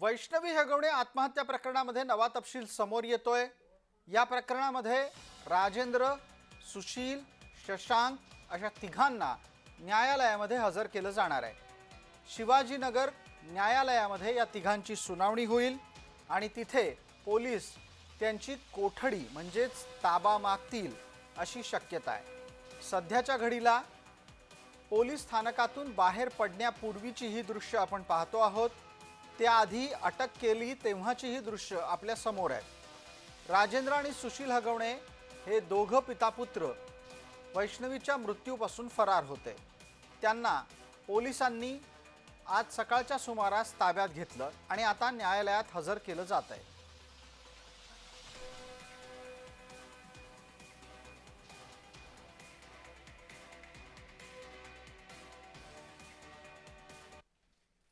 वैष्णवी हगवणे आत्महत्या प्रकरणामध्ये नवा तपशील समोर येतोय. या प्रकरणामध्ये राजेंद्र सुशील शशांक अशा तिघांना न्यायालयामध्ये हजर केलं जाणार आहे. शिवाजीनगर न्यायालयामध्ये या तिघांची सुनावणी होईल आणि तिथे पोलीस त्यांची कोठडी म्हणजेच ताबा मागतील अशी शक्यता आहे. सध्याच्या घडीला पोलीस स्थानकातून बाहेर पडण्यापूर्वीची ही दृश्य आपण पाहतो आहोत. त्याआधी अटक केली तेव्हाची ही दृश्य आपल्यासमोर आहे. राजेंद्र आणि सुशील हगवणे हे दोघं पितापुत्र वैष्णवीच्या मृत्यूपासून फरार होते. त्यांना पोलिसांनी आज सकाळच्या सुमारास ताब्यात घेतलं आणि आता न्यायालयात हजर केलं जात आहे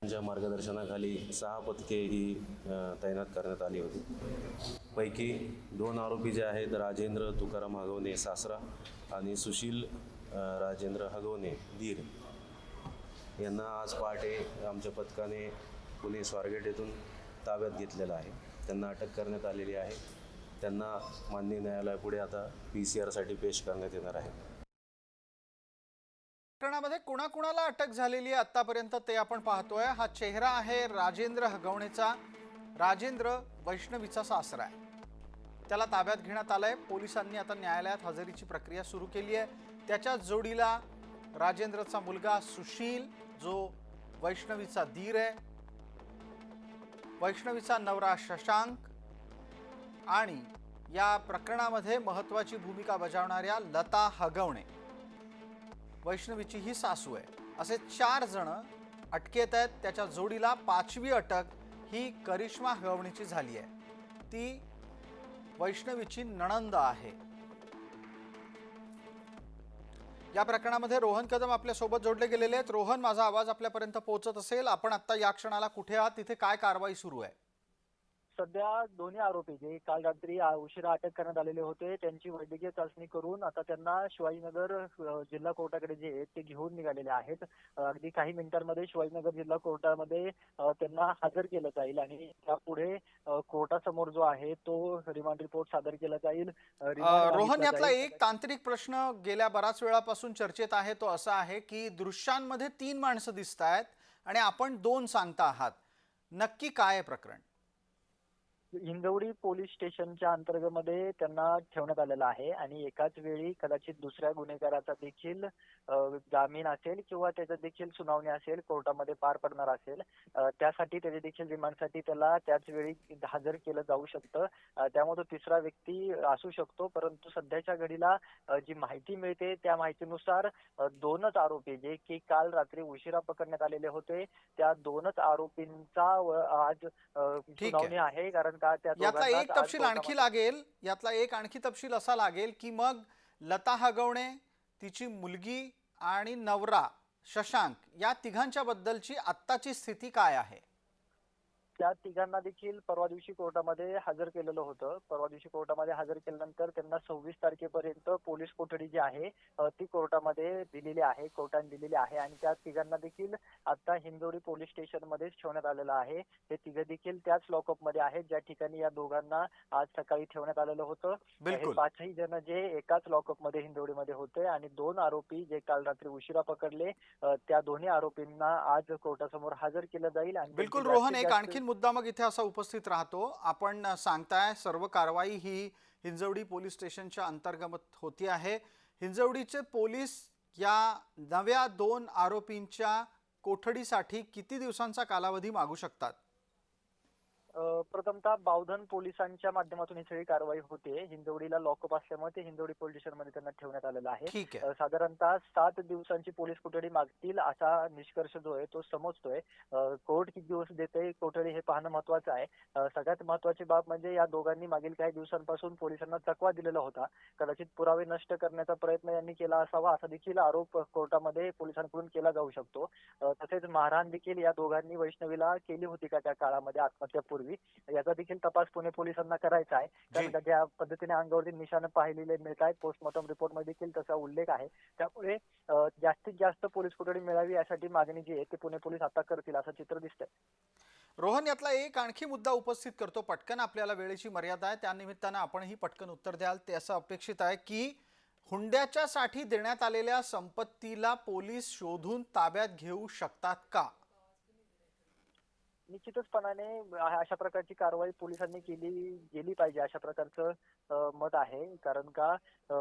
त्यांच्या मार्गदर्शनाखाली सहा पथके ही तैनात करण्यात आली होती. पैकी दोन आरोपी जे आहेत राजेंद्र तुकाराम हगवणे सासरा आणि सुशील राजेंद्र हगवणे दीर. यांना आज पहाटे आमच्या पथकाने पुणे स्वारगेट येथून ताब्यात घेतलेलं आहे. त्यांना अटक करण्यात आलेली आहे. त्यांना माननीय न्यायालयापुढे आता पी सी आरसाठी पेश करण्यात येणार आहे. प्रकरणामध्ये कुणाकुणाला अटक झालेली आहे आतापर्यंत ते आपण पाहतोय. हा चेहरा आहे राजेंद्र हगवणेचा. राजेंद्र वैष्णवीचा सासरा आहे. त्याला ताब्यात घेण्यात आलंय. पोलिसांनी आता न्यायालयात हजेरीची प्रक्रिया सुरू केली आहे. त्याच्याच जोडीला राजेंद्रचा मुलगा सुशील जो वैष्णवीचा धीर आहे. वैष्णवीचा नवरा शशांक आणि या प्रकरणामध्ये महत्वाची भूमिका बजावणाऱ्या लता हगवणे. वैष्णवीची ही सासू आहे. असे चार जण अटकेत आहेत. त्याच्या जोडीला पाचवी अटक ही करिश्मा हळवणीची झाली आहे. ती वैष्णवीची नणंद आहे. या प्रकरणामध्ये रोहन कदम आपल्यासोबत जोडले गेलेले आहेत. रोहन माझा आवाज आपल्यापर्यंत पोहोचत असेल. आपण आत्ता या क्षणाला कुठे आहात? तिथे काय कारवाई सुरू आहे? सध्या दोन्ही आरोपी जे काल रात्री उशिरा अटक करण्यात आलेले होते त्यांची वैद्यकीय चाचणी करून आता त्यांना शिवाजीनगर जिल्हा कोर्टाकडे जे आहेत ते घेऊन निघालेले आहेत. अगदी काही मिनिटांमध्ये शिवाजीनगर जिल्हा कोर्टामध्ये त्यांना हजर केलं जाईल आणि त्यापुढे कोर्टासमोर जो आहे तो रिमांड रिपोर्ट सादर केला जाईल. रोहन यातला. एक तांत्रिक प्रश्न गेल्या बराच वेळापासून चर्चेत आहे तो असा आहे की दृश्यांमध्ये तीन माणसं दिसत आहेत आणि आपण दोन सांगता आहात. नक्की काय आहे प्रकरण? हिंजवडी पोलीस स्टेशनच्या अंतर्गतमध्ये त्यांना ठेवण्यात आलेलं आहे आणि एकाच वेळी कदाचित दुसऱ्या गुन्हेगाराचा देखील जामीन असेल किंवा त्याचं देखील सुनावणी असेल कोर्टामध्ये पार पडणार असेल त्यासाठी त्याच्या देखील रिमांडसाठी त्याला त्याच वेळी हजर केलं जाऊ शकतं. त्यामुळे तो तिसरा व्यक्ती असू शकतो परंतु सध्याच्या घडीला जी माहिती मिळते त्या माहितीनुसार दोनच आरोपी जे की काल रात्री उशिरा पकडण्यात आलेले होते त्या दोनच आरोपींचा आज सुनावणी आहे. कारण का त्या यातला दोघांनाच एक आज तपशील आणखी कोर्टामध्ये- लागेल यातला एक आणखी तपशील असा लागेल की मग लता हगवणे तिची मुलगी आणि नवरा शशांक या तिघांच्या बद्दलची आत्ताची स्थिती काय आहे? त्या तिघांना देखील परवा दिवशी कोर्टामध्ये हजर केलेलं होतं. परवा दिवशी कोर्टामध्ये हजर केल्यानंतर त्यांना सव्वीस तारखेपर्यंत पोलीस कोठडी जी आहे ती कोर्टामध्ये दिलेली आहे कोर्टाने दिलेली आहे आणि त्या तिघांना देखील आता हिंजवडी पोलीस स्टेशन मध्येच ठेवण्यात आलेलं आहे. हे तिघं देखील त्याच लॉकअपमध्ये आहेत. ज्या ठिकाणी या दोघांना आज सकाळी ठेवण्यात आलेलं होतं. हे पाचही जण जे एकाच लॉकअपमध्ये हिंजवडीमध्ये होते आणि दोन आरोपी जे काल रात्री उशिरा पकडले त्या दोन्ही आरोपींना आज कोर्टासमोर हजर केलं जाईल आणि बिलकुल रोहन एक आणखीन मुद्दा मग इथे असा उपस्थित राहतो. आपण सांगताय सर्व कारवाई ही हिंजवडी पोलीस स्टेशनच्या अंतर्गत होती आहे. हिंजवडीचे पोलीस या नव्या दोन आरोपींच्या कोठडीसाठी किती दिवसांचा कालावधी मागू शकतात? प्रथमतः बावधन पोलिसांच्या माध्यमातून ही सगळी कारवाई होते. हिंजवडीला लॉकअप असल्यामुळे ते हिंजवडी पोलीस स्टेशनमध्ये त्यांना ठेवण्यात आलेलं आहे. साधारणतः सात दिवसांची पोलीस कोठडी मागतील असा निष्कर्ष जो आहे तो समजतोय. कोर्ट किती दिवस देते कोठडी हे पाहणं महत्वाचं आहे. सगळ्यात महत्वाची बाब म्हणजे या दोघांनी मागील काही दिवसांपासून पोलिसांना चकवा दिलेला होता. कदाचित पुरावे नष्ट करण्याचा प्रयत्न यांनी केला असावा असा देखील आरोप कोर्टामध्ये पोलिसांकडून केला जाऊ शकतो. तसेच मारहाण देखील या दोघांनी वैष्णवीला केली होती का त्या काळामध्ये आत्महत्यापूर्वी करण्यापूर्वी याचा देखील तपास पुणे पोलिसांना करायचा आहे. कारण ज्या पद्धतीने अंगावरती निशाणं पाहिलेले मिळत आहेत पोस्टमॉर्टम रिपोर्टमध्ये देखील तसा उल्लेख आहे. त्यामुळे जास्तीत जास्त पोलीस कोठडी मिळावी यासाठी मागणी जी आहे ती पुणे पोलीस आता करतील असं चित्र दिसतंय. रोहन यातला एक आणखी मुद्दा उपस्थित करतो. पटकन आपल्याला वेळेची मर्यादा आहे. त्यानिमित्तानं आपणही पटकन उत्तर द्याल. ते असं अपेक्षित आहे की हुंड्याच्या साठी देण्यात आलेल्या संपत्तीला पोलीस शोधून ताब्यात घेऊ शकतात का? निश्चितचपणाने अशा प्रकारची कारवाई पोलिसांनी केली गेली पाहिजे अशा प्रकारचं मत आहे. कारण का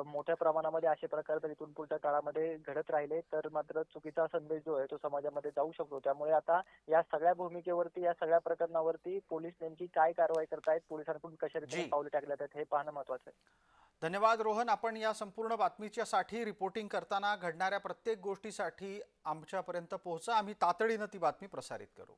मोठ्या प्रमाणामध्ये असे प्रकार जर इथून पुढच्या काळामध्ये घडत राहिले तर मात्र चुकीचा संदेश जो आहे तो समाजामध्ये जाऊ शकतो. त्यामुळे आता या सगळ्या भूमिकेवरती या सगळ्या प्रकरणावरती पोलीस नेमकी काय कारवाई करतायत पोलिसांकडून कशा रीतीने. पावले टाकल्यात आहेत हे पाहणं महत्वाचं आहे. धन्यवाद रोहन. आपण या संपूर्ण बातमीच्या साठी रिपोर्टिंग करताना घडणाऱ्या प्रत्येक गोष्टीसाठी आमच्यापर्यंत पोहोचा. आम्ही तातडीनं ती बातमी प्रसारित करू.